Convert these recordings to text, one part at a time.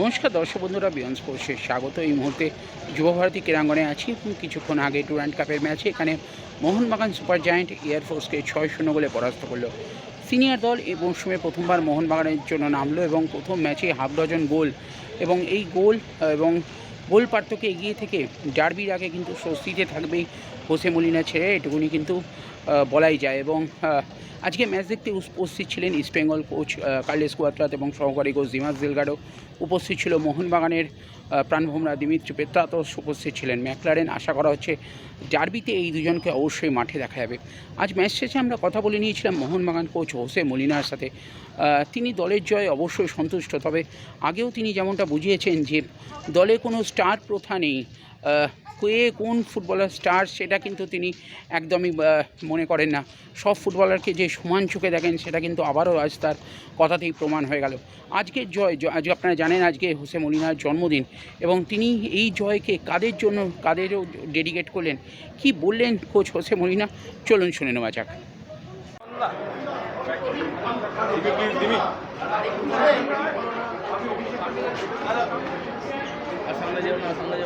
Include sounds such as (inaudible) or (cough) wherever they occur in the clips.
নমস্কার দর্শক বন্ধুরা বিয়ন্স স্পোর্টসে স্বাগত। এই মুহূর্তে যুবভারতী ক্রীড়াঙ্গনে আছি কিছুক্ষণ আগে টুরান্ট কাপের ম্যাচে এখানে মোহনবাগান সুপার জায়েন্ট এয়ারফোর্সকে ছয় শূন্য গোলে পরাস্ত করল। সিনিয়র দল এই মৌসুমে প্রথমবার মোহনবাগানের জন্য নামলো এবং প্রথম ম্যাচে হাফ ডজন গোল এবং এই গোল, এবং গোল পার্থক্যে এগিয়ে থেকে ডার্বির আগে কিন্তু স্বস্তিতে থাকবেই হোসে মলিনা ছেড়ে। এটুকুনি কিন্তু বলাই যায় এবং আজকে ম্যাচ দেখতে উপস্থিত ছিলেন ইস্টবেঙ্গল কোচ কার্লেস কুয়াত্রাত এবং সহকারী কোচ দিমাস দিলগাডো উপস্থিত ছিল মোহনবাগানের প্রাণভোমরা দিমিত্র পেত্রাতস উপস্থিত ছিলেন ম্যাকলারেন। আশা করা হচ্ছে ডার্বিতে এই দুজনকে অবশ্যই মাঠে দেখা যাবে। আজ ম্যাচ শেষে আমরা কথা বলে নিয়েছিলাম মোহনবাগান কোচ হোসে মলিনার সাথে। তিনি দলের জয় অবশ্যই সন্তুষ্ট, তবে আগেও তিনি যেমনটা বুঝিয়েছেন যে দলে কোনো স্টার প্রথা নেই। কে কোন ফুটবলার স্টার সেটা কিন্তু তিনি একদমই মনে করেন না। সব ফুটবলারকে যে সমান চোখে দেখেন সেটা কিন্তু আবারও আজ তার কথাতেই প্রমাণ হয়ে গেল। আজকের জয় আজ আপনারা জানেন আজকে হোসে মলিনার জন্মদিন এবং তিনি এই জয়কে কাদের জন্য, কাদেরও ডেডিকেট করলেন? কি বললেন কোচ হোসে মলিনা? চলুন শুনে নেওয়া যাক। তোকে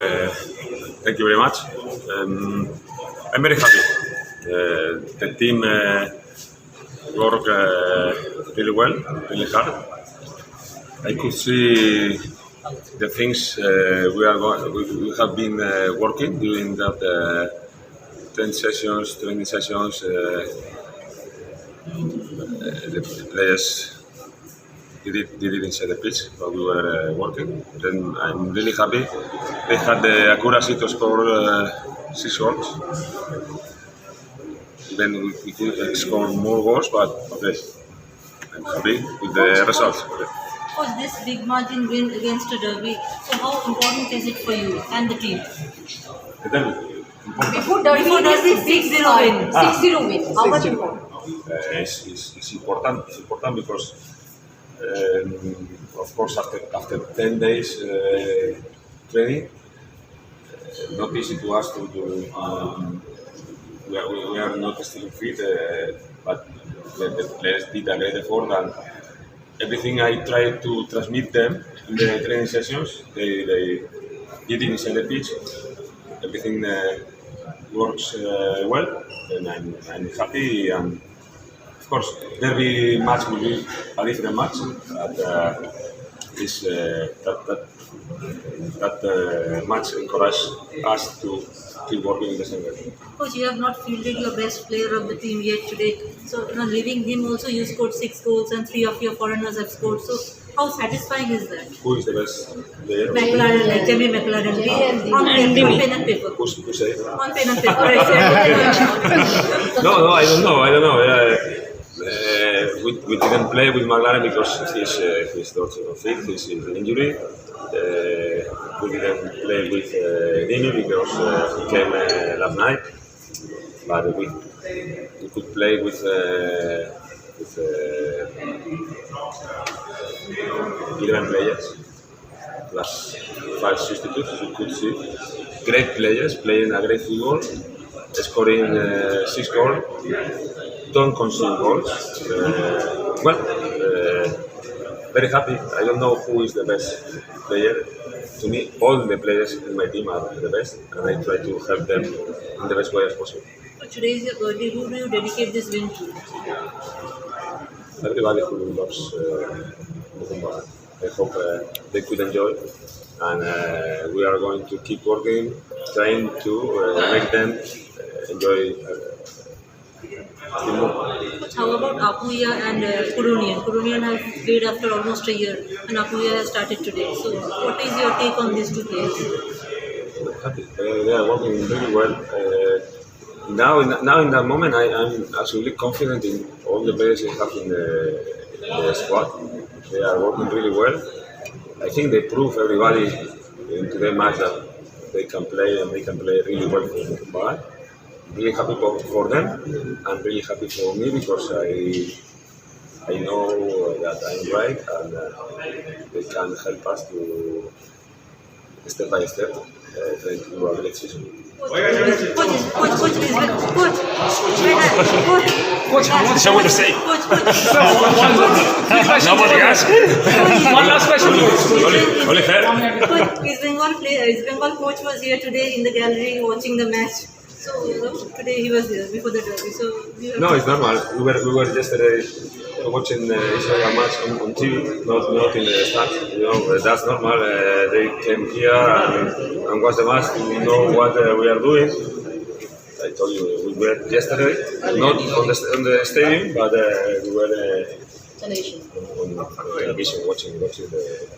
Uh, thank you very much. Um, I'm very happy. Uh, the team uh, worked uh, really well, really hard. I could see the things uh, we are going, we, have been uh, working during that uh, 10 sessions, training sessions. The, players did it, did it inside the pitch while we were uh, working. Then I'm really happy. They had the accuracy to score uh, six goals. Then we, we could score more goals, but okay, I'm happy with the results. Coach, this big margin win against a derby, so how important is it for you and the team? Before Derby, Before Derby, is 6 6-0 win. 6 0 win. How much important? Uh, it's, it's, it's important. It's important because, um, of course, after after ten days uh, training, uh, not easy to us to. to um, we, are, we are not still fit, uh, but the, the players did a great effort and everything I tried to transmit them in the training sessions, they, they did inside the pitch. Everything uh, works uh, well, and I'm, I'm happy. And of course, every match will be a different match. But uh, this, uh, that that that uh, match encouraged us to keep working in the same way. Coach, you have not fielded your best player of the team yet today. So, you know, leaving him also, you scored six goals and three of your foreigners have scored. So, how satisfying is that? Who is the best player? McLaren, like Jamie McLaren, on, pen, on pen and paper. Who's, who say? On pen and paper, (laughs) no, no, I don't know. I don't know. Uh, uh, we, we didn't play with McLaren because he's uh, he's not uh, fit. He's in an injury. Uh, we didn't play with uh, Dini because uh, he came uh, last night. But we we could play with with uh, eleven players plus five substitutes. You could see great players playing a great football, scoring uh, six goals don't concede goals. Uh, well, uh, very happy. I don't know who is the best player. To me, all the players in my team are the best, and I try to help them in the best way as possible. Today is your birthday. Who do you dedicate this win to? Everybody who loves uh, I hope uh, they could enjoy. And uh, we are going to keep working, trying to uh, make them uh, enjoy uh, the move. Coach, how about Apuya and uh, Kurunian? Kurunian have played after almost a year, and Apuya has started today. So, what is your take on these two players? they are working really well. Uh, now, in, now in that moment, I, I'm absolutely confident in all the players we have in the, in the squad. They are working really well. I think they prove everybody in today's match that they can play and they can play really well for the But really happy for, for them and really happy for me because I I know that I'm right and uh, they can help us to step by step uh, trying to do a great season. Coach, coach, coach, coach, coach, please, coach, coach, coach, Coach, I want to say what to say. coach, coach, Nobody asked. One last question. Only, only fair. coach, East Bengal player, East Bengal coach was here today in the gallery watching the match. So, today he was here before the derby. So, have No, it's normal. We were, we were yesterday watching Israel match on, on TV, not, not in the stand. You know, uh, that's normal. Uh, they came here and, and watched the match to know what uh, we are doing. I told you, we were yesterday, not on the, on the stadium, but uh, we were uh, on, on television watching, watching the,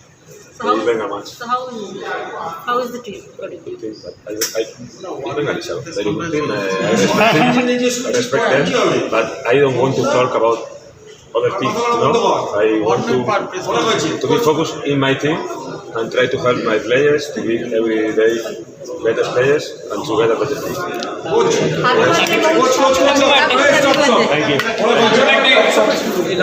So how, the Bengal match. so how, how is the team? according team, I, I, Bengal is a very good team. Uh, I respect them. I respect them, but I don't want to talk about other teams. You know, I want to to be focused in my team and try to help my players to be every day better players and to get a better team. Happy birthday, coach. Happy birthday. Thank you.